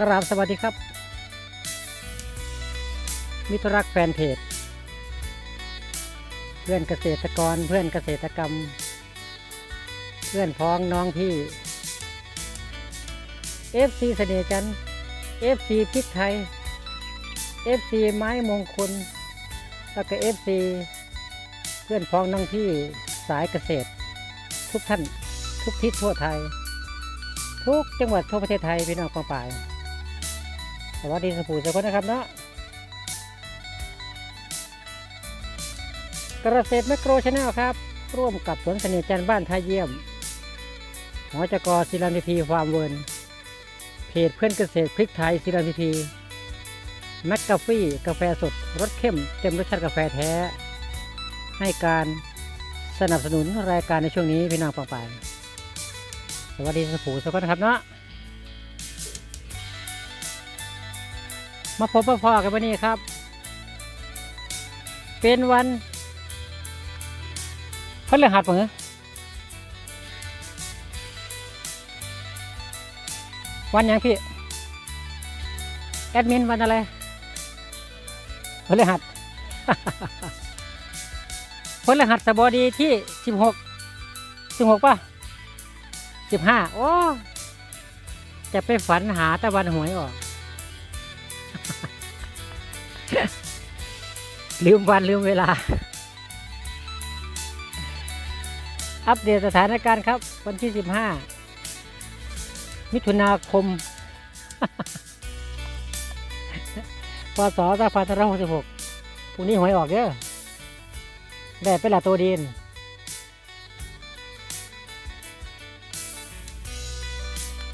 กราบสวัสดีครับ มิตรรักแฟนเพจ เพื่อนเกษตรกรเพื่อนเกษตรกรรม เพื่อนพ้องน้องพี่ FC เสน่ห์จัน FC พริกไทย FC ไม้มงคล แล้วก็ FC เพื่อนพ้องน้องพี่สายเกษตร ทุกท่านทุกทิศทั่วไทย ทุกจังหวัดทั่วประเทศไทยพี่น้องกองป่าย สวัสดีสปูสุกคนนะครับเนาะเกษตรแมกโครชาแนลครับ ร่วมกับสวนเสน่ห์จันบ้านท่าเยี่ยมหอจกศิลันทีพีฟาร์มเวิร์นเพจเพื่อนเกษตรพริกไทยศิลันทีพีแมกกาฟี่กาแฟสดรสเข้มเต็มรสชาติกาแฟแท้ ให้การสนับสนุนรายการในช่วงนี้พี่น้องปองไปายสวัสดีสปูสุกคนนะครับเนาะ มาพบพ่อๆกันวันนี้ครับ เป็นวันพฤหัสเหรอวันยังพี่ แอดมินวันอะไรพฤหัสพฤหัสบดีที่สิบหกสิบหกป่ะสิบห้าโอ้ จะไปฝันหาตะวันหวยออก ลืมวันลืมเวลา อัปเดตสถานการณ์ครับ วันที่ 15 มิถุนาคม พศ2566พรุ่งนี้หวยออกเด้อได้เป็นละตัวดิน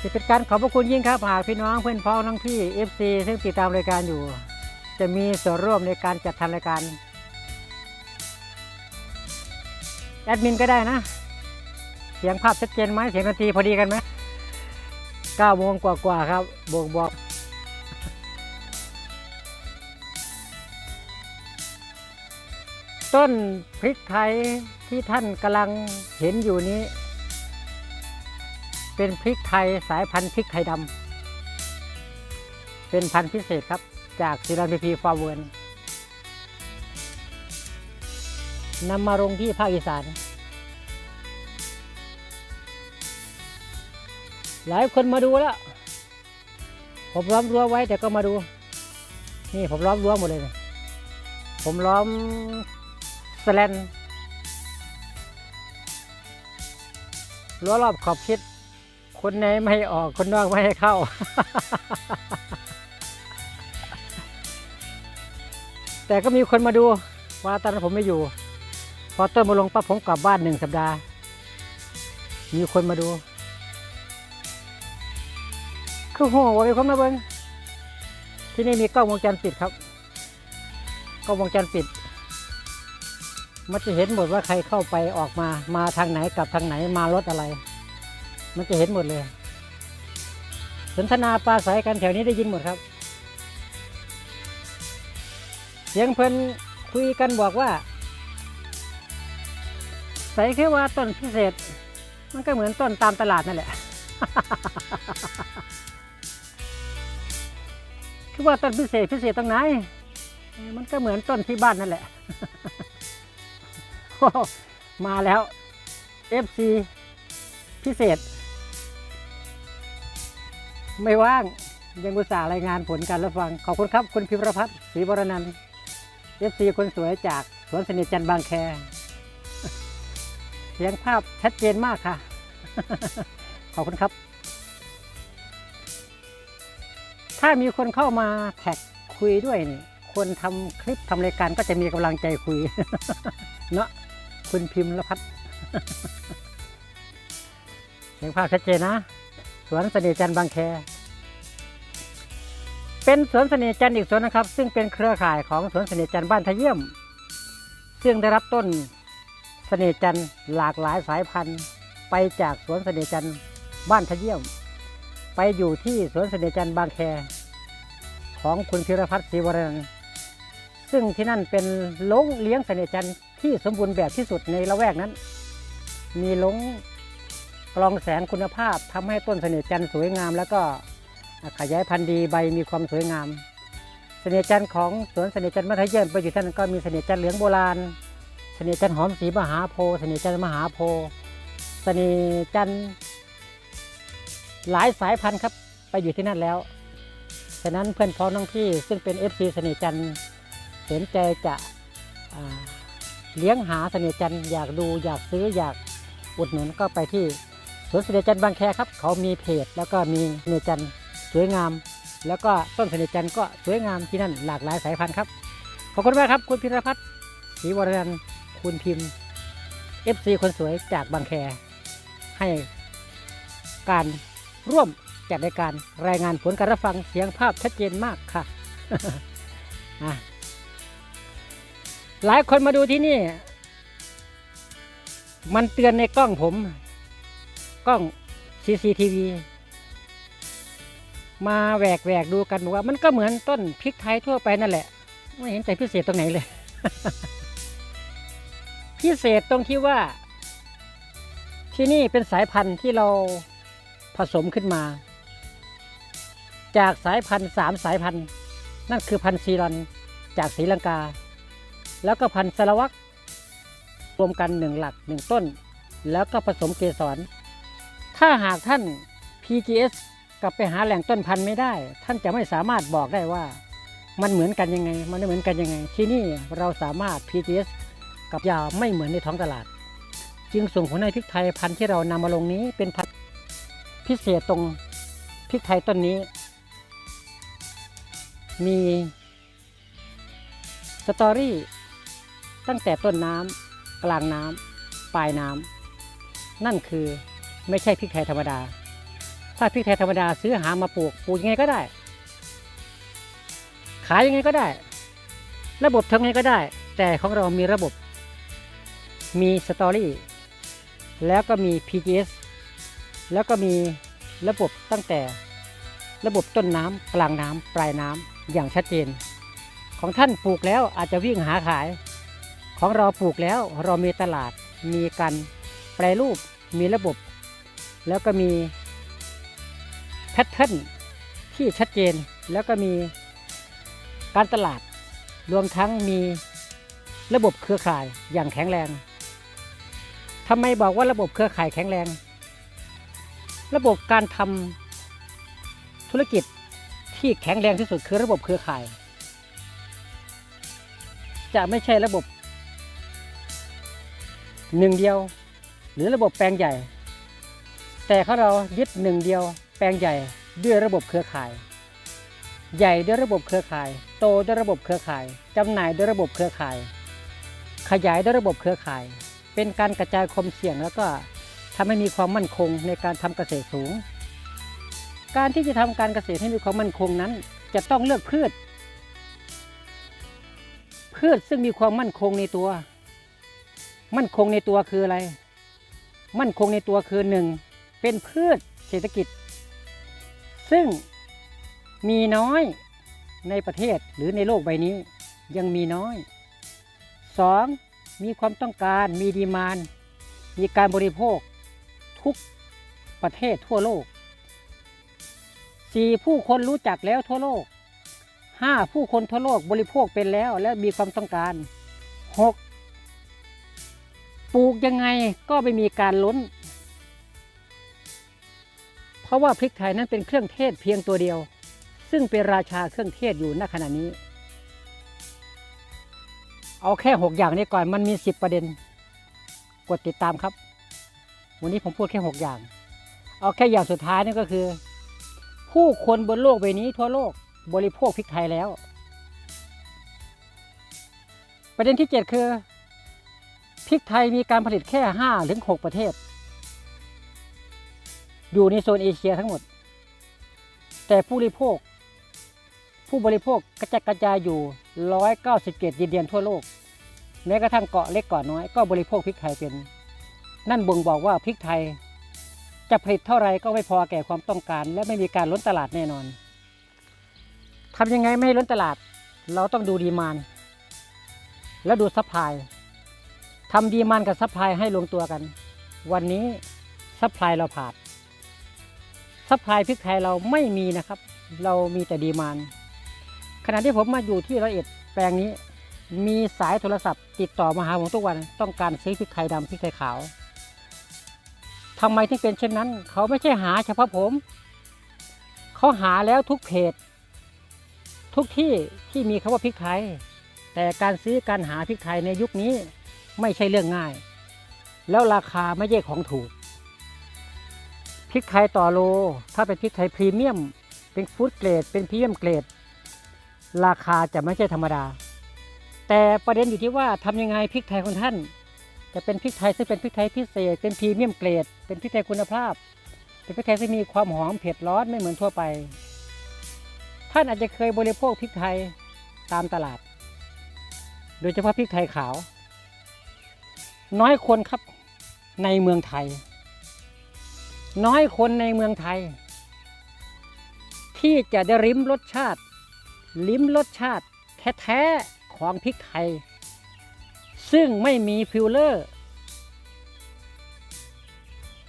จะเป็นการขอบพระคุณยิ่งครับ หากพี่น้องเพื่อนพ้องน้องพี่ FC ซึ่งติดตามรายการอยู่ จะมีส่วนร่วมในการจัดทำรายการ แอดมินก็ได้นะ เสียงภาพชัดเจนไหมเสียงดนตรีพอดีกันไหม9โมงกว่าๆครับบวกบอกต้นพริกไทยที่ท่านกำลังเห็นอยู่นี้ เป็นพริกไทยสายพันธุ์พริกไทยดำเป็นพันธุ์พิเศษครับ จากศิลาพีพีฟาร์เวิร์นนำมาลงที่ภาคอีสาน หลายคนมาดูแล้ว ผมล้อมรั้วไว้แต่ก็มาดู นี่ผมล้อมรั้วหมดเลยนะผมล้อมสแลนรั้วรอบขอบชิด คนในไม่ออก คนนอกไม่ให้เข้า แต่ก็มีคนมาดูว่าตอนนั้นผมไม่อยู่ พอต้นมาลงปั๊บผมกลับบ้านหนึ่งสัปดาห์ มีคนมาดู คือหัวงว่าไปคนมาเบิ้งที่นี่มีกล้องวงจรปิดครับกล้องวงจรปิด มันจะเห็นหมดว่าใครเข้าไปออกมามาทางไหนกลับทางไหนมารถอะไร มันจะเห็นหมดเลยสนทนาปราศัยกันแถวนี้ได้ยินหมดครับ สียงเพิ่นคุยกันบอกว่า ใส่แค่ว่าต้นพิเศษ มันก็เหมือนต้นตามตลาดนั่นแหละ คือว่าต้นพิเศษพิเศษตรงไหน มันก็เหมือนต้นที่บ้านนั่นแหละ มาแล้ว FC พิเศษ ไม่ว่างยังอุตส่าห์รายงานผลการรับฟัง ขอบคุณครับ คุณพิมรพัฒน์ศรีวรนันท์ FC คนสวยจากสวนสนิทจันบางแค เสียงภาพชัดเจนมากค่ะ ขอบคุณครับ ถ้ามีคนเข้ามาแท็กคุยด้วยนี่คนทำคลิปทำรายการก็จะมีกำลังใจคุย เนาะคุณพิมพ์ละพัฒเสียงภาพชัดเจนนะ สวนเสน่ห์จันบางแค เป็นสวนเสน่ห์จันทร์อีกสวนนะครับ ซึ่งเป็นเครือข่ายของสวนเสน่ห์จันทร์บ้านทะเยี่ยม ซึ่งได้รับต้นเสน่ห์จันทร์หลากหลายสายพันธุ์ ไปจากสวนเสน่ห์จันทร์บ้านทะเยี่ยม ไปอยู่ที่สวนเสน่ห์จันทร์บางแค ของคุณพิรพัฒน์ศรีวรนันท์ซึ่งที่นั่นเป็นลงเลี้ยงเสน่ห์จันทร์ที่สมบูรณ์แบบที่สุดในละแวกนั้น มีลงกรองแสงคุณภาพทำให้ต้นเสน่ห์จันทร์สวยงามแล้วก็ ขยายพันธุ์ดีใบมีความสวยงาม เสน่ห์จันทร์ของสวนเสน่ห์จันทร์มัธยมไปอยู่ท่านก็มีเสน่ห์จันทร์เหลืองโบราณ เสน่ห์จันทร์หอมสีมหาโพเสน่ห์จันทร์มหาโพเสน่ห์จันทร์หลายสายพันธุ์ครับไปอยู่ที่นั่นแล้วฉะนั้นเพื่อนพ้องน้องพี่ซึ่งเป็น FC เสน่ห์จันทร์สนใจจะเลี้ยงหาเสน่ห์จันทร์อยากดูอยากซื้ออยากอุดหนุนก็ไปที่สวนเสน่ห์จันทร์บางแคครับ เขามีเพจแล้วก็มีเสน่ห์จันทร์ วยงาม แล้วก็ต้นสน่ห์จันทร์ก็สวยงามที่นั่นหลากหลายสายพันธุ์ครับ ขอบคุณมากครับ คุณพิรพัฒน์ศรีวรนันท์คุณพิมพ์ FC คนสวยจากบางแค ให้การร่วมจัดรายการรายงานผลการรับฟังเสียงภาพชัดเจนมากค่ะ หลายคนมาดูที่นี่ มันเตือนในกล้องผม กล้อง CCTV มาแหวกแหวกดูกันบอกว่ามันก็เหมือนต้นพริกไทยทั่วไปนั่นแหละ ไม่เห็นแต่พิเศษตรงไหนเลย พิเศษตรงที่ว่า ที่นี่เป็นสายพันธุ์ที่เราผสมขึ้นมา จากสายพันธุ์สามสายพันธุ์ นั่นคือพันธุ์ซีรอนจากศรีลังกา แล้วก็พันธุ์สารวักรวมกันหนึ่งหลักหนึ่งต้น แล้วก็ผสมเกสร ถ้าหากท่าน PGS กลับไปหาแหล่งต้นพันธุ์ไม่ได้ ท่านจะไม่สามารถบอกได้ว่า มันเหมือนกันยังไง มันไม่เหมือนกันยังไง ที่นี่เราสามารถ PGS กับยาไม่เหมือนในท้องตลาด จึงส่งผลให้พริกไทยพันธุ์ที่เรานำมาลงนี้เป็นพันธุ์พิเศษตรงพริกไทยต้นนี้ มีสตอรี่ตั้งแต่ต้นน้ำกลางน้ำปลายน้ำนั่นคือไม่ใช่พริกไทยธรรมดา ถ้าพริกไทยธรรมดาซื้อหามาปลูกปลูกยังไงก็ได้ ขายยังไงก็ได้ ระบบทำยังไงก็ได้ แต่ของเรามีระบบ มีสตอรี่แล้วก็มี PGS แล้วก็มีระบบตั้งแต่ระบบต้นน้ำกลางน้ำปลายน้ำอย่างชัดเจน ของท่านปลูกแล้วอาจจะวิ่งหาขาย ของเราปลูกแล้วเรามีตลาดมีการแปรรูปมีระบบ แล้วก็มี พทเทิร์นที่ชัดเจนแล้วก็มีการตลาด รวมทั้งมีระบบเครือข่ายอย่างแข็งแรงทำไมบอกว่าระบบเครือข่ายแข็งแรง ระบบการทำธุรกิจที่แข็งแรงที่สุดคือระบบเครือข่าย จะไม่ใช่ระบบหนึ่งเดียว หรือระบบแปลงใหญ่ แต่เขาเรายึดหนึ่งเดียว แปลงใหญ่ด้วยระบบเครือข่าย ใหญ่ด้วยระบบเครือข่าย โตด้วยระบบเครือข่ายจำหน่ายด้วยระบบเครือข่าย ขยายด้วยระบบเครือข่าย เป็นการกระจายความเสี่ยงแล้วก็ทำให้มีความมั่นคงในการทำเกษตรสูง การที่จะทำการเกษตรให้มีความมั่นคงนั้น จะต้องเลือกพืช พืชซึ่งมีความมั่นคงในตัว มั่นคงในตัวคืออะไร มั่นคงในตัวคือหนึ่งเป็นพืชเศรษฐกิจ ซึ่งมีน้อยในประเทศหรือในโลกใบนี้ยังมีน้อย 2. มีความต้องการมีดีมานมีการบริโภคทุกประเทศทั่วโลก 4. ผู้คนรู้จักแล้วทั่วโลก 5. ผู้คนทั่วโลกบริโภคเป็นแล้วและมีความต้องการ 6. ปลูกยังไงก็ไม่มีการล้น เพราะว่าพริกไทยนั้นเป็นเครื่องเทศเพียงตัวเดียว ซึ่งเป็นราชาเครื่องเทศอยู่ณขณะนี้ เอาแค่ 6 อย่างนี้ก่อนมันมี 10 ประเด็น กดติดตามครับ วันนี้ผมพูดแค่ 6 อย่าง เอาแค่อย่างสุดท้ายนี่ก็คือ ผู้คนบนโลกใบนี้ทั่วโลกบริโภคพริกไทยแล้ว ประเด็นที่ 7 คือพริกไทยมีการผลิตแค่5ถึง6ประเทศ อยู่ในโซนเอเชียทั้งหมด แต่ผู้บริโภค ผู้บริโภคกระจัดกระจายอยู่ 197ดินแดนทั่วโลก แม้กระทั่งเกาะเล็กเกาะน้อยก็บริโภคพริกไทยเป็น นั่นบ่งบอกว่าพริกไทย จะผลิตเท่าไรก็ไม่พอแก่ความต้องการ และไม่มีการล้นตลาดแน่นอนทำยังไงไม่ให้ล้นตลาด เราต้องดูดีมานแล้วดูซัพพลายทำดีมานกับซัพพลายให้ลงตัวกัน วันนี้ซัพพลายเราผ่าน ซัพพลายพริกไทยเราไม่มีนะครับ เรามีแต่ดีมานขณะที่ผมมาอยู่ที่ร้อยเอ็ดแปลงนี้ มีสายโทรศัพท์ ติดต่อมาหาผมทุกวันต้องการซื้อพริกไทยดำพริกไทยขาวทำไมถึงเป็นเช่นนั้น เขาไม่ใช่หาเฉพาะผม เขาหาแล้วทุกเพจ ทุกที่ที่มีคำว่าพริกไทย แต่การซื้อการหาพริกไทยในยุคนี้ไม่ใช่เรื่องง่าย แล้วราคาไม่ใช่ของถูก ริกไทยต่อโล ถ้าเป็นพริกไทยพรีเมียม เป็นฟู้ดเกรด เป็นพรีเมียมเกรด ราคาจะไม่ใช่ธรรมดา แต่ประเด็นอยู่ที่ว่าทำยังไงพริกไทยของท่าน จะเป็นพริกไทยซึ่งเป็นพริกไทยพิเศษ เป็นพรีเมียมเกรด เป็นพริกไทยคุณภาพ เป็นพริกไทยที่มีความหอมเผ็ดร้อนไม่เหมือนทั่วไป ท่านอาจจะเคยบริโภคพริกไทยตามตลาด โดยเฉพาะพริกไทยขาว น้อยคนครับในเมืองไทย น้อยคนในเมืองไทย ที่จะได้ริมรสชาติ ลิ้มรสชาติแท้ๆของพริกไทย ซึ่งไม่มีฟิลเลอร์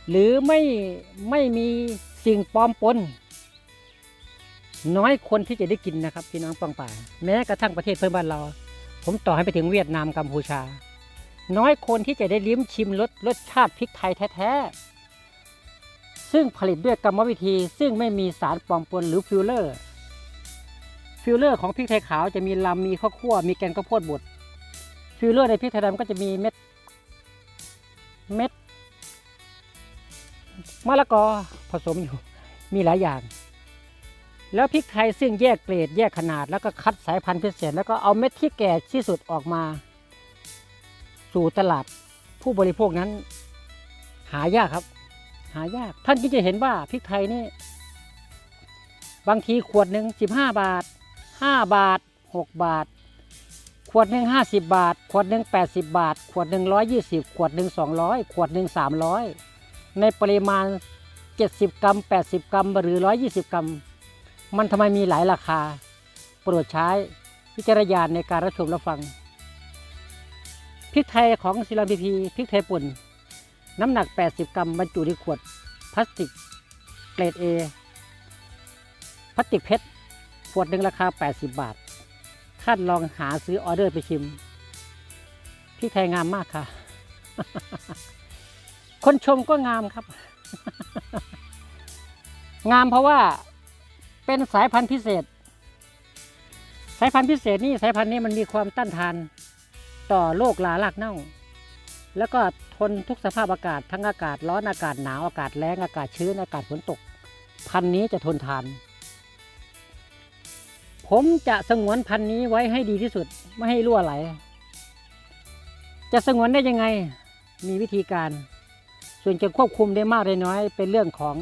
หรือไม่ไม่มีสิ่งปลอมปนน้อยคนที่จะได้กินนะครับพี่น้องปังป่าแม้กระทั่งประเทศเพื่อนบ้านเรา ผมต่อให้ไปถึงเวียดนามกัมพูชา น้อยคนที่จะได้ลิ้มชิมรสรสชาติพริกไทยแท้ๆ ซึ่งผลิตด้วยกรรมวิธี ซึ่งไม่มีสารปลอมปนหรือฟิลเลอร์ ฟิลเลอร์ของพริกไทยขาวจะมีลำมีข้าวคั่วมีแกงข้าวโพดบดฟิลเลอร์ในพริกไทยดำก็จะมีเม็ดเม็ดมะละกอผสมอยู่มีหลายอย่าง แล้วพริกไทยซึ่งแยกเกรดแยกขนาด แล้วก็คัดสายพันธุ์พิเศษ แล้วก็เอาเม็ดที่แก่ที่สุดออกมา สู่ตลาดผู้บริโภคนั้น หายากครับ หายาก ท่านก็จะเห็นว่าพริกไทยนี่ บางทีขวดหนึ่งสิบห้าบาทห้าบาทหกบาท ขวดหนึ่งห้าสิบบาท ขวดหนึ่งแปดสิบบาท ขวดหนึ่งร้อยยี่สิบขวดหนึ่งสองร้อยขวดหนึ่งสามร้อยในปริมาณเจ็ดสิบกรัมแปดสิบกรัมหรือร้อยยี่สิบกรัม มันทำไมมีหลายราคา โปรดใช้วิจารณาในการรับชมรับฟังพริกไทยของศิลาพีพีพริกไทยปุ่น น้ำหนัก 80 กรัมบรรจุในขวดพลาสติกเกรด A พลาสติกเพชรขวดหนึ่งราคา 80 บาท ท่านลองหาซื้อออเดอร์ไปชิมพริกไทยงามมากค่ะ คนชมก็งามครับ งามเพราะว่าเป็นสายพันธุ์พิเศษ สายพันธุ์พิเศษนี่สายพันธุ์นี้มันมีความต้านทาน ต่อโรคลาลากเน่า แล้วก็ทนทุกสภาพอากาศทั้งอากาศร้อนอากาศหนาวอากาศแล้งอากาศชื้นอากาศฝนตก พันธุ์นี้จะทนทาน ผมจะสงวนพันธุ์นี้ไว้ให้ดีที่สุดไม่ให้รั่วไหล จะสงวนได้ยังไงมีวิธีการ ส่วนจะควบคุมได้มากได้น้อย เป็นเรื่องของ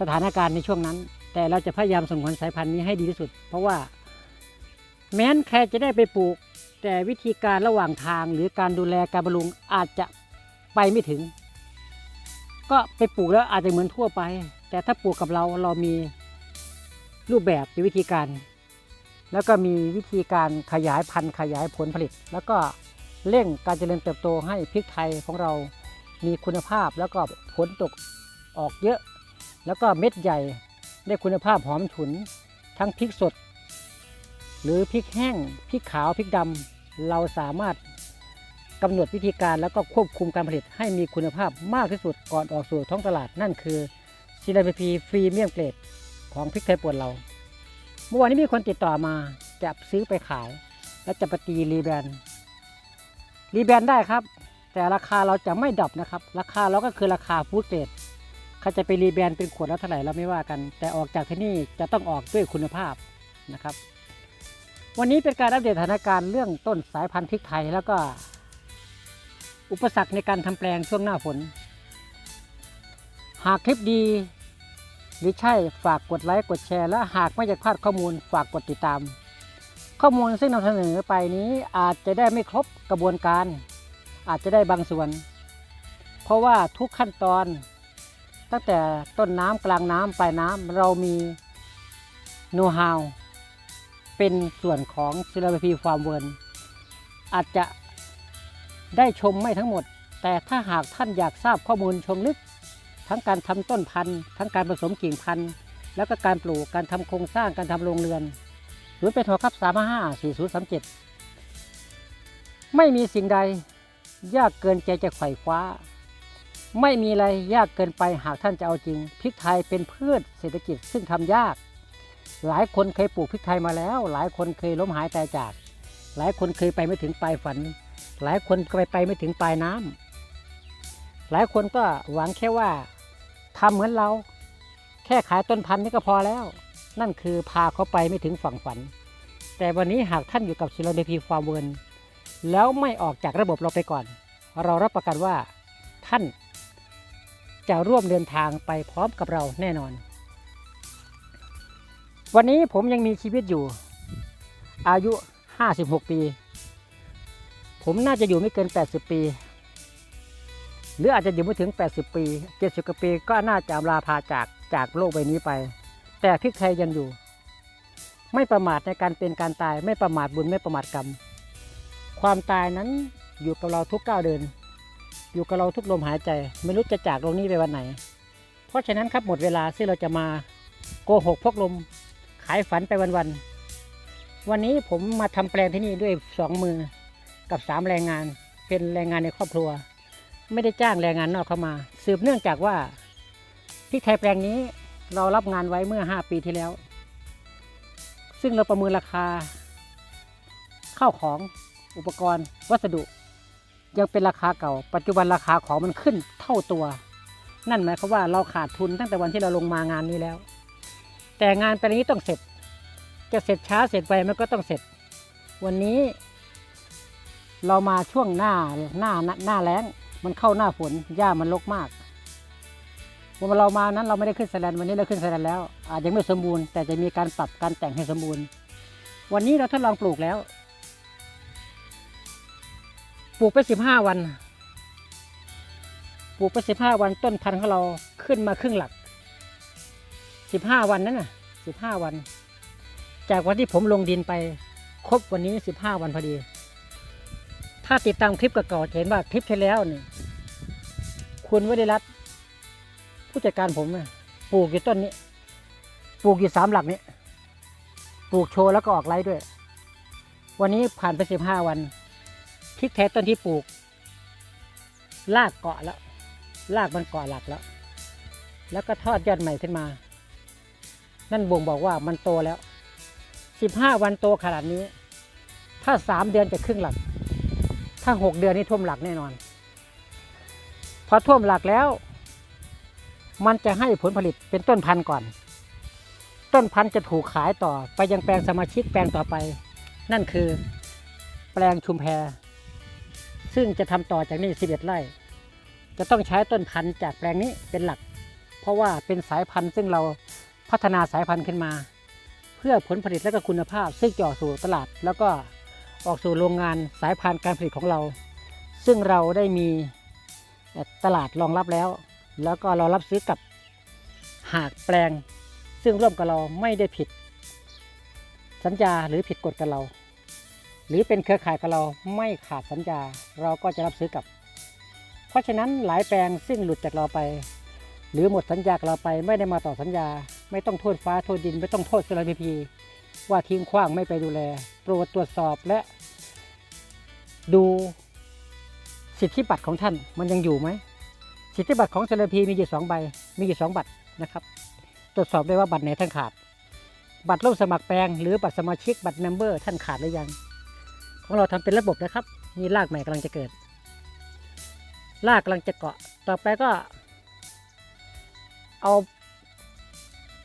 สถานการณ์ในช่วงนั้น แต่เราจะพยายามสงวนสายพันธุ์นี้ให้ดีที่สุด เพราะว่าแม้นใครจะได้ไปปลูก แต่วิธีการระหว่างทางหรือการดูแลการบำรุงอาจจะไปไม่ถึง ก็ไปปลูกแล้วอาจจะเหมือนทั่วไป แต่ถ้าปลูกกับเราเรามีรูปแบบมีวิธีการ แล้วก็มีวิธีการขยายพันธุ์ขยายผลผลิต แล้วก็เร่งการเจริญเติบโตให้พริกไทยของเรามีคุณภาพแล้วก็ผลตกออกเยอะ แล้วก็เม็ดใหญ่ได้คุณภาพหอมฉุน ทั้งพริกสด หรือพริกแห้งพริกขาวพริกดำเราสามารถกำหนดวิธีการแล้วก็ควบคุมการผลิตให้มีคุณภาพมากที่สุดก่อนออกสู่ท้องตลาดนั่นคือซีราพีฟรีเมียมเกรดของพริกไทยป่วนเรา เมื่อวานนี้มีคนติดต่อมาจะซื้อไปขาย และจะปตีรีแบรนด์รีแบรนด์ได้ครับ แต่ราคาเราจะไม่ดรอปนะครับ ราคาเราก็คือราคาฟู้ดเกรดเขาจะไปรีแบรนด์เป็นขวดแล้วเท่าไหร่เราไม่ว่ากัน แต่ออกจากที่นี่จะต้องออกด้วยคุณภาพนะครับ วันนี้เป็นการอัปเดตสถานการณ์เรื่องต้นสายพันธุ์พริกไทย แล้วก็ อุปสรรคในการทำแปลงช่วงหน้าฝน หากคลิปดี หรือใช่ฝากกดไลค์กดแชร์ และหากไม่อยากพลาดข้อมูลฝากกดติดตาม ข้อมูลซึ่งนำเสนอไปนี้อาจจะได้ไม่ครบกระบวนการ อาจจะได้บางส่วน เพราะว่าทุกขั้นตอน ตั้งแต่ต้นน้ำกลางน้ำปลายน้ำเรามีโน้ตฮาว เป็นส่วนของศิลปพีฟาร์มเวิร์นอาจจะได้ชมไม่ทั้งหมด แต่ถ้าหากท่านอยากทราบข้อมูลชงลึก ทั้งการทำต้นพันธุ์ ทั้งการผสมกิ่งพันธุ์ แล้วก็การปลูกการทำโครงสร้างการทำโรงเรือน หรือเป็นโทรครับ3 5 4 0 3 7 ไม่มีสิ่งใดยากเกินใจจะไขว่คว้า ไม่มีอะไรยากเกินไปหากท่านจะเอาจริงพริกไทยเป็นพืชเศรษฐกิจซึ่งทำยาก หลายคนเคยปลูกพริกไทยมาแล้ว หลายคนเคยล้มหายตายจาก หลายคนเคยไปไม่ถึงปลายฝัน หลายคนไปไปไม่ถึงปลายน้ำหลายคนก็หวังแค่ว่าทำเหมือนเรา แค่ขายต้นพันธุ์นี่ก็พอแล้ว นั่นคือพาเขาไปไม่ถึงฝั่งฝัน แต่วันนี้หากท่านอยู่กับศิลเดพีฟาร์มเวิร์นแล้วไม่ออกจากระบบเราไปก่อน เรารับประกันว่าท่านจะร่วมเดินทางไปพร้อมกับเราแน่นอน วันนี้ผมยังมีชีวิตอยู่ อายุ 56 ปี ผมน่าจะอยู่ไม่เกิน 80 ปี หรืออาจจะอยู่ไม่ถึง 80 ปี 70กว่าปีก็น่าจะลาพาจากจากโลกใบนี้ไป แต่พริกไทยยังอยู่ ไม่ประมาทในการเป็นการตาย ไม่ประมาทบุญไม่ประมาทกรรม ความตายนั้นอยู่กับเราทุกก้าวเดิน อยู่กับเราทุกลมหายใจ ไม่รู้จะจากโลกนี้ไปวันไหน เพราะฉะนั้นครับหมดเวลาที่เราจะมาโกหกพกลมายฝันไปวันๆ วันนี้ผมมาทำแปลงที่นี่ด้วยสองมือกับสามแรงงาน เป็นแรงงานในครอบครัว ไม่ได้จ้างแรงงานนอกเข้ามา สืบเนื่องจากว่าพริกไทยแปลงนี้เรารับงานไว้เมื่อ 5 ปีที่แล้ว ซึ่งเราประเมินราคาข้าวของอุปกรณ์ วัสดุ ยังเป็นราคาเก่า ปัจจุบันราคาของมันขึ้นเท่าตัว นั่นหมายความว่าเราขาดทุนตั้งแต่วันที่เราลงมางานนี้แล้ว แต่งานแปลงนี้ต้องเสร็จ จะเสร็จช้าเสร็จไปมันก็ต้องเสร็จ วันนี้ เรามาช่วงหน้าหน้าหน้าแล้ง มันเข้าหน้าฝนหญ้ามันรกมากวันเรามานั้นเราไม่ได้ขึ้นสแลนวันนี้เราขึ้นสแลนแล้ว อาจยังไม่สมบูรณ์แต่จะมีการปรับการแต่งให้สมบูรณ์ วันนี้เราทดลองปลูกแล้ว ปลูกไปสิบห้าวัน ปลูกไปสิบห้าวันต้นพันธุ์ของเราขึ้นมาครึ่งหลัก สิบห้าวันนั้นน่ะสิบห้าวัน จากวันที่ผมลงดินไป ครบวันนี้สิบห้าวันพอดี ถ้าติดตามคลิปเก่าๆเห็นว่าคลิปที่แล้วนี่คุณวดิรัตผู้จัดการผมนะปลูกอยู่ต้นนี้ ปลูกอยู่สามหลักนี้ปลูกโชว์แล้วก็ออกไลฟ์ด้วย วันนี้ผ่านไปสิบห้าวันพริกแท้ต้นที่ปลูกรากเกาะแล้วรากมันเกาะหลักแล้ว แล้วก็ทอดยอดใหม่ขึ้นมา นั่นบ่งบอกว่ามันโตแล้วสิบห้าวันโตขนาดนี้ ถ้าสามเดือนจะครึ่งหลัก ถ้าหกเดือนนี่ท่วมหลักแน่นอน พอท่วมหลักแล้ว มันจะให้ผลผลิตเป็นต้นพันธุ์ก่อน ต้นพันธุ์จะถูกขายต่อไปยังแปลงสมาชิกแปลงต่อไป นั่นคือแปลงชุมแพ ซึ่งจะทำต่อจากนี้11 ไร่ จะต้องใช้ต้นพันธุ์จากแปลงนี้เป็นหลัก เพราะว่าเป็นสายพันธุ์ซึ่งเรา พัฒนาสายพันธุ์ขึ้นมา เพื่อผลผลิตและก็คุณภาพ ซึ่งจะออกสู่ตลาด แล้วก็ออกสู่โรงงานสายพันธุ์การผลิตของเรา ซึ่งเราได้มีตลาดรองรับแล้ว แล้วก็เรารับซื้อกับหากแปลง ซึ่งร่วมกับเราไม่ได้ผิด สัญญาหรือผิดกฎกับเรา หรือเป็นเครือข่ายกับเราไม่ขาดสัญญาเราก็จะรับซื้อกับ เพราะฉะนั้นหลายแปลงซึ่งหลุดจากเราไป หรือหมดสัญญากับเราไปไม่ได้มาต่อสัญญา ไม่ต้องโทษฟ้าโทษดิน ไม่ต้องโทษสลาพีพีว่าทิ้งขว้างไม่ไปดูแล โปรดตรวจสอบและ ดูสิทธิบัตรของท่านมันยังอยู่ไหมสิทธิบัตรของสลาพีมีอยู่สองใบ มีอยู่สองบัตรนะครับ ตรวจสอบได้ว่าบัตรไหนท่านขาด บัตรลงสมัครแปลงหรือบัตรสมาชิกบัตรเมมเบอร์ท่านขาดหรือยัง ของเราทำเป็นระบบนะครับนี่รากใหม่กำลังจะเกิดรากกำลังจะเกาะ ต่อไปก็ เอา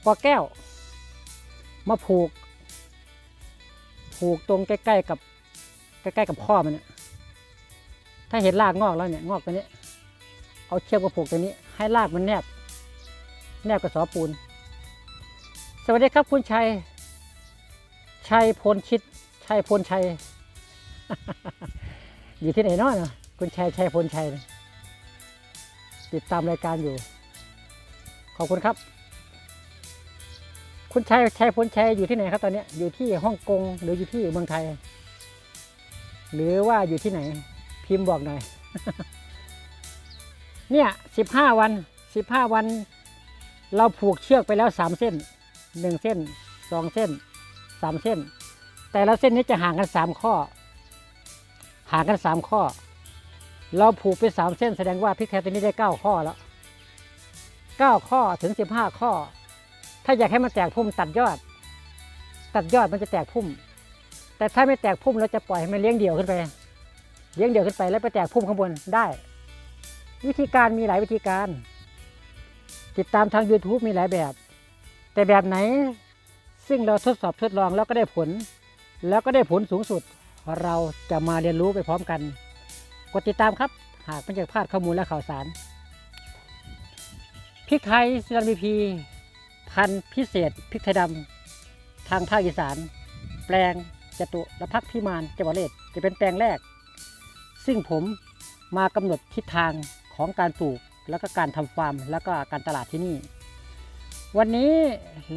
ปอแก้ว มาผูก ผูกตรงใกล้ๆกับ ใกล้ๆกับข้อมันเนี่ยถ้าเห็นรากงอกแล้วเนี่ยงอกตัวนี้เอาเชือกมาผูกตัวนี้ ให้รากมันแนบ แนบกับสอปูน สวัสดีครับคุณชัย ชัยพลชิด ชัยพลชัย อยู่ที่ไหนเนาะเนอะคุณชัยชัยพลชัย ติดตามรายการอยู่ ขอบคุณครับ คุณชัยชัยพลชัยอยู่ที่ไหนครับตอนนี้อยู่ที่ฮ่องกงหรืออยู่ที่เมืองไทย หรือว่าอยู่ที่ไหน พิมพ์บอกหน่อย เนี่ยสิบห้าวันสิบห้าวัน เราผูกเชือกไปแล้วสามเส้นหนึ่งเส้นสองเส้นสามเส้น แต่ละเส้นนี้จะห่างกันสามข้อ ห่างกันสามข้อ เราผูกไปสามเส้นแสดงว่าพริกไทยตัวนี้ได้เก้าข้อแล้วเก้าข้อถึงสิบห้าข้อ ถ้าอยากให้มันแตกพุ่มตัดยอด ตัดยอดมันจะแตกพุ่ม แต่ถ้าไม่แตกพุ่มเราจะปล่อยให้มันเลี้ยงเดี่ยวขึ้นไป เลี้ยงเดี่ยวขึ้นไปแล้วไปแตกพุ่มข้างบนได้ วิธีการมีหลายวิธีการ ติดตามทาง YouTube มีหลายแบบ แต่แบบไหนซึ่งเราทดสอบทดลองแล้วก็ได้ผล แล้วก็ได้ผลสูงสุด เราจะมาเรียนรู้ไปพร้อมกัน กดติดตามครับ หากไม่อยากพลาดข้อมูลและข่าวสารพริกไทยซีรันบีพี พันธุ์พิเศษพริกไทยดำทางภาคอีสาน แปลงจตุรพักพิมานจังหวัดเลยจะเป็นแปลงแรก ซึ่งผมมากำหนดทิศทางของการปลูกแล้วก็การทำฟาร์มแล้วก็การตลาดที่นี่ วันนี้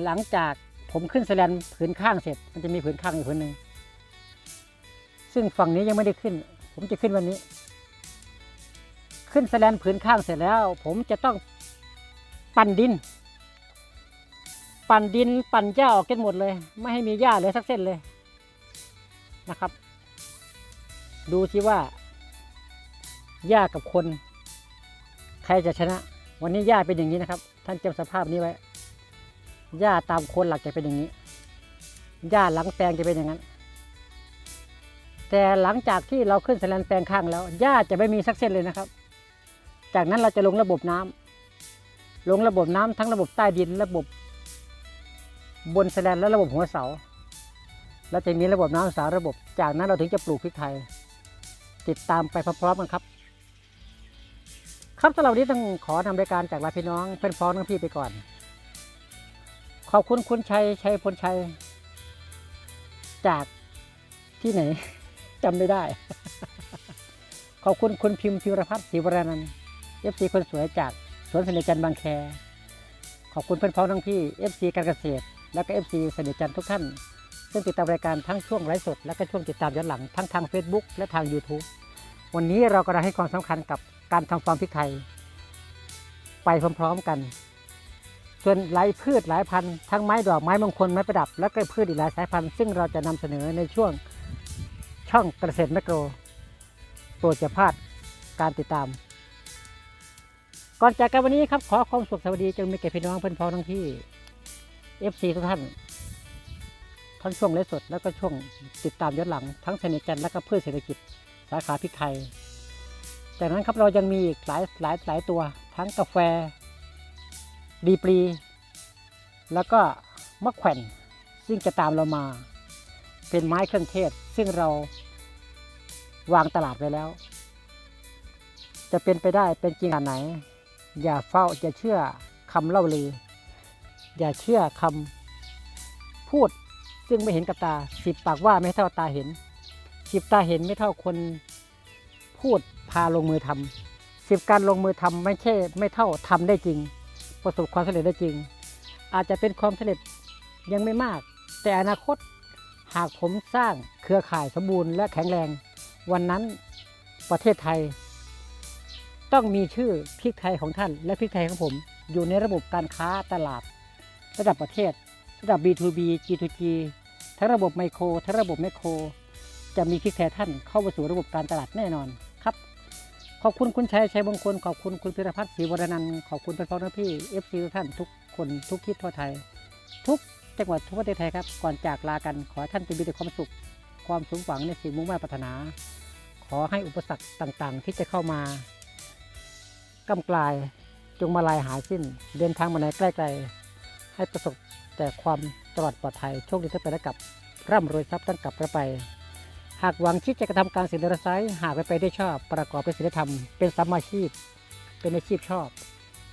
หลังจากผมขึ้นสแลนผืนข้างเสร็จ มันจะมีผืนข้างอีกผืนหนึ่งซึ่งฝั่งนี้ยังไม่ได้ขึ้น ผมจะขึ้นวันนี้ ขึ้นสแลนผืนข้างเสร็จแล้ว ผมจะต้องปั่นดิน ปั่นดินปั่นหญ้าออกกันหมดเลย ไม่ให้มีหญ้าเลือสักเส้นเลยนะครับ ดูสิว่าหญ้ากับคน ใครจะชนะ วันนี้หญ้าเป็นอย่างนี้นะครับ ท่านจำสภาพนี้ไว้หญ้าตามคนหลักจะเป็นอย่างนี้หญ้าหลังแปลงจะเป็นอย่างนั้น แต่หลังจากที่เราขึ้นสแลนแปลงข้างแล้วหญ้าจะไม่มีสักเส้นเลยนะครับ จากนั้นเราจะลงระบบน้ำลงระบบน้ำทั้งระบบใต้ดินระบบ บนแสลนและระบบหัวเสา แล้วจะมีระบบน้ำสาระบบ จากนั้นเราถึงจะปลูกพริกไทย ติดตามไปพร้อมๆกันครับ ครับสำหรับวันนี้ต้องขอนำรายการจากลาพี่น้องเพื่อนพ้องทั้งพี่ไปก่อน ขอบคุณคุณชัยชัยพลชัย จากที่ไหนจำไม่ได้ ขอบคุณคุณพิมพ์พิรพัฒน์ศรีวรานันท์เอฟซีคนสวยจากสวนเสน่ห์จันบางแคขอบคุณเพื่อนพ้องทั้งพี่เอฟซีการเกษตร และก็เอฟซีเสน่ห์จันทุกท่าน ซึ่งติดตามรายการทั้งช่วงไลฟ์สด และก็ช่วงติดตามย้อนหลังทั้งทาง Facebook และทาง YouTube วันนี้เรากำลังให้ความสำคัญกับการทำฟาร์มพริกไทย ไปพร้อมๆกันส่วนหลายพืชหลายพันธุ์ทั้งไม้ดอกไม้มงคลไม้ประดับ และก็พืชอีกหลายสายพันธุ์ซึ่งเราจะนำเสนอในช่วงช่องเกษตรแมกโรโปรดจะพลาดการติดตาม ก่อนจากกันวันนี้ครับขอความสุขสวัสดีจงมีแก่พี่น้องเพื่อนพ้องทั้งที่ FC ทุกท่าน ทั้งช่วงไลฟ์สด แล้วก็ช่วงติดตามย้อนหลัง ทั้งเสน่ห์จันทร์และก็พืชเศรษฐกิจสาขาพริกไทย จากนั้นครับเรายังมีอีกหลายหลายหลายตัวทั้งกาแฟ ดีปรี แล้วก็มะแขวนซึ่งจะตามเรามา เป็นไม้เครื่องเทศ ซึ่งเราวางตลาดไว้แล้ว จะเป็นไปได้เป็นจริงขนาดไหน อย่าเฝ้าอย่าเชื่อคำเล่าลือ อย่าเชื่อคำพูดซึ่งไม่เห็นกับตาสิบปากว่าไม่เท่าตาเห็นสิบตาเห็นไม่เท่าคนพูดพาลงมือทำสิบการลงมือทำไม่ใช่ไม่เท่าทำได้จริง ประสบความสำเร็จได้จริง อาจจะเป็นความสำเร็จยังไม่มาก แต่อนาคตหากผมสร้างเครือข่ายสมบูรณ์และแข็งแรง วันนั้นประเทศไทย ต้องมีชื่อพริกไทยของท่านและพริกไทยของผม อยู่ในระบบการค้าตลาด ระดับประเทศ ระดับ B2B G2G ทั้งระบบไมโครทั้งระบบแมคโคร จะมีพริกไทท่านเข้ามาสู่ระบบการตลาดแน่นอนครับ ขอบคุณคุณชัยชัยมงคล ขอบคุณคุณพิรพัฒน์ศรีวรนันท์ขอบคุณเพื่อนพ้องน้องพี่เอฟซีทุกท่านทุกคนทุกทิศทั่วไทย ทุกจังหวัดทั่วประเทศไทยครับ ก่อนจากลากันขอท่านจงมีแต่ความสุข ความสมหวังในสิ่งมุ่งมั่นปรารถนา ขอให้อุปสรรคต่างๆ ที่จะเข้ามากำกลายจงมาลายหายสิ้น เดินทางมาไหนใกล้ๆ ให้ประสบแต่ความตลอดปลอดภัยโชคดีทั้งไปและกลับ ร่ำรวยทรัพย์ตั้งกลับประไป หากหวังที่จะกระทำการสิ่งใดไซหากไปไปได้ชอบ ประกอบเป็นศีลธรรม เป็นสัมมาชีพ เป็นอาชีพชอบ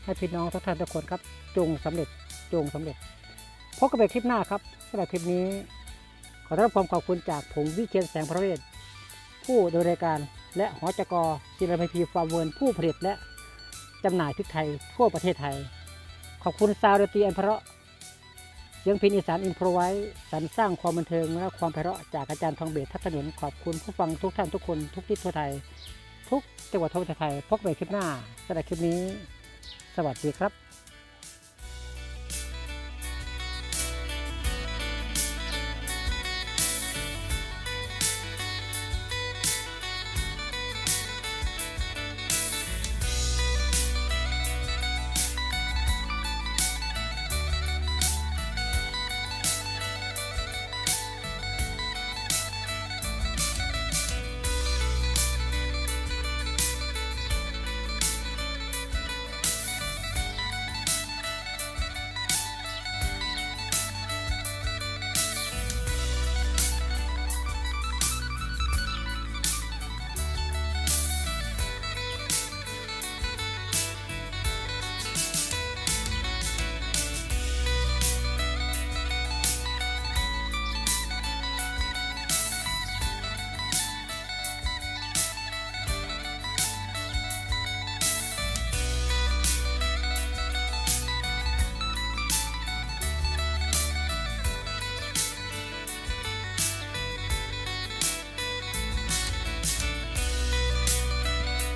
ให้พี่น้องทุกท่านทุกคนครับ จงสำเร็จจงสำเร็จพบกันใหม่คลิปหน้าครับสำหรับคลิปนี้ ขอรับความขอบคุณจากผมวิเชียนแสงพระเวทผู้ดำเนินรายการและหอจกศิลปพีฟาร์มเวิร์นผู้ผลิตและจำหน่ายพริกไทยทั่วประเทศไทย ขอบคุณซาวดนตรีอันเพราะ สียงเพลงอีสานอินโพรไว้สรรสร้างความบันเทิงและความไพเราะจากอาจารย์ทองเบศทัศนนขอบคุณผู้ฟังทุกท่านทุกคนทุกที่ทั่วไทย ทุกจังหวัดทั่วไทยพบกันคลิปหน้าสำหรับคลิปนี้ สวัสดีครับ